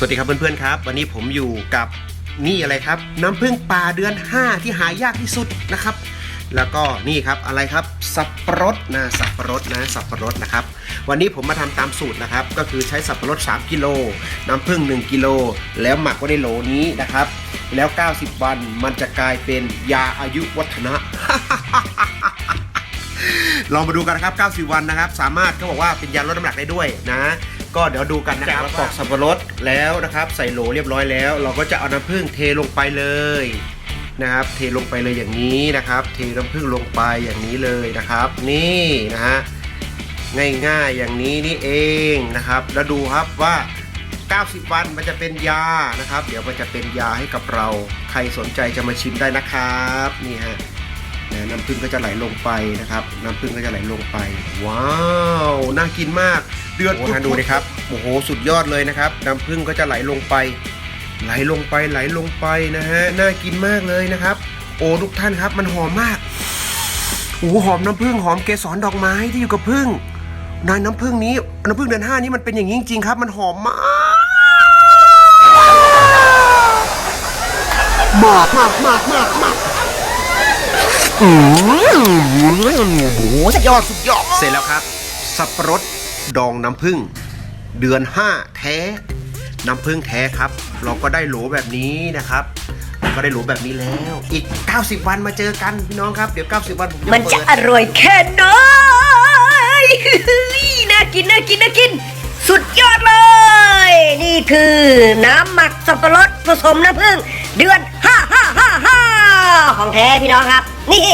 สวัสดีครับเพื่อนๆครับ วันนี้ผมอยู่กับนี่อะไรครับ น้ำผึ้งป่าเดือน 5 ที่หายากที่สุดนะครับ แล้วก็นี่ครับอะไรครับสับปะรดนะสับปะรดนะสับปะรดนะครับ วันนี้ผมมาทำตามสูตรนะครับ ก็คือใช้สับปะรด 3 กิโลน้ำผึ้ง1กิโลแล้วหมักไว้ในโหลนี้นะครับ แล้ว 90 วันมันจะกลายเป็นยาอายุวัฒนะลองมาดูกันนะครับ 90 วันนะครับ สามารถเขาบอกว่าเป็นยาลดน้ำหนักได้ด้วยนะ ก็เดี๋ยวดูกันนะครับปอกสับปะรดแล้วนะครับ ใส่โหลเรียบร้อยแล้ว เราก็จะเอาน้ำผึ้งเทลงไปเลยนะครับ เทลงไปเลยอย่างนี้นะครับ เทน้ำผึ้งลงไปอย่างนี้เลยนะครับ นี่นะฮะง่ายๆอย่างนี้นี่เองนะครับ แล้วดูครับว่า 90 วันมันจะเป็นยานะครับ เดี๋ยวมันจะเป็นยาให้กับเรา ใครสนใจจะมาชิมได้นะครับนี่ฮะนะน้ำผึ้งก็จะไหลลงไปนะครับ น้ำผึ้งก็จะไหลลงไป ว้าว น่ากินมาก เดือดพุดๆดูนะครับโอ้โหสุดยอดเลยนะครับน้ำผึ้งก็จะไหลลงไป ไหลลงไปไหลลงไปนะฮะน่ากินมากเลยนะครับ โอ้ทุกท่านครับมันหอมมากโอ้โหหอมน้ำผึ้งหอมเกสรดอกไม้ที่อยู่กับผึ้งนายน้ำผึ้งนี้น้ำผึ้งเดือนห้านี้มันเป็นอย่างนี้จริงๆครับ มันหอมมากมากมากมากมากมากอืมโหสุดยอดสุดยอดเสร็จแล้วครับ สับปะรด ดองน้ำผึ้งเดือน 5 แท้ น้ำผึ้งแท้ครับ เราก็ได้โหลแบบนี้นะครับเราก็ได้โหลแบบนี้แล้ว อีก 90 วันมาเจอกันพี่น้องครับ เดี๋ยว 90 วันผมมันจะเปิดอร่อยแค่ไหนน่ากินน่ากินน่ากิน สุดยอดเลย นี่คือน้ำหมักสับปะรดผสมน้ำผึ้งเดือนห้าห้าห้าห้าของแท้พี่น้องครับ นี่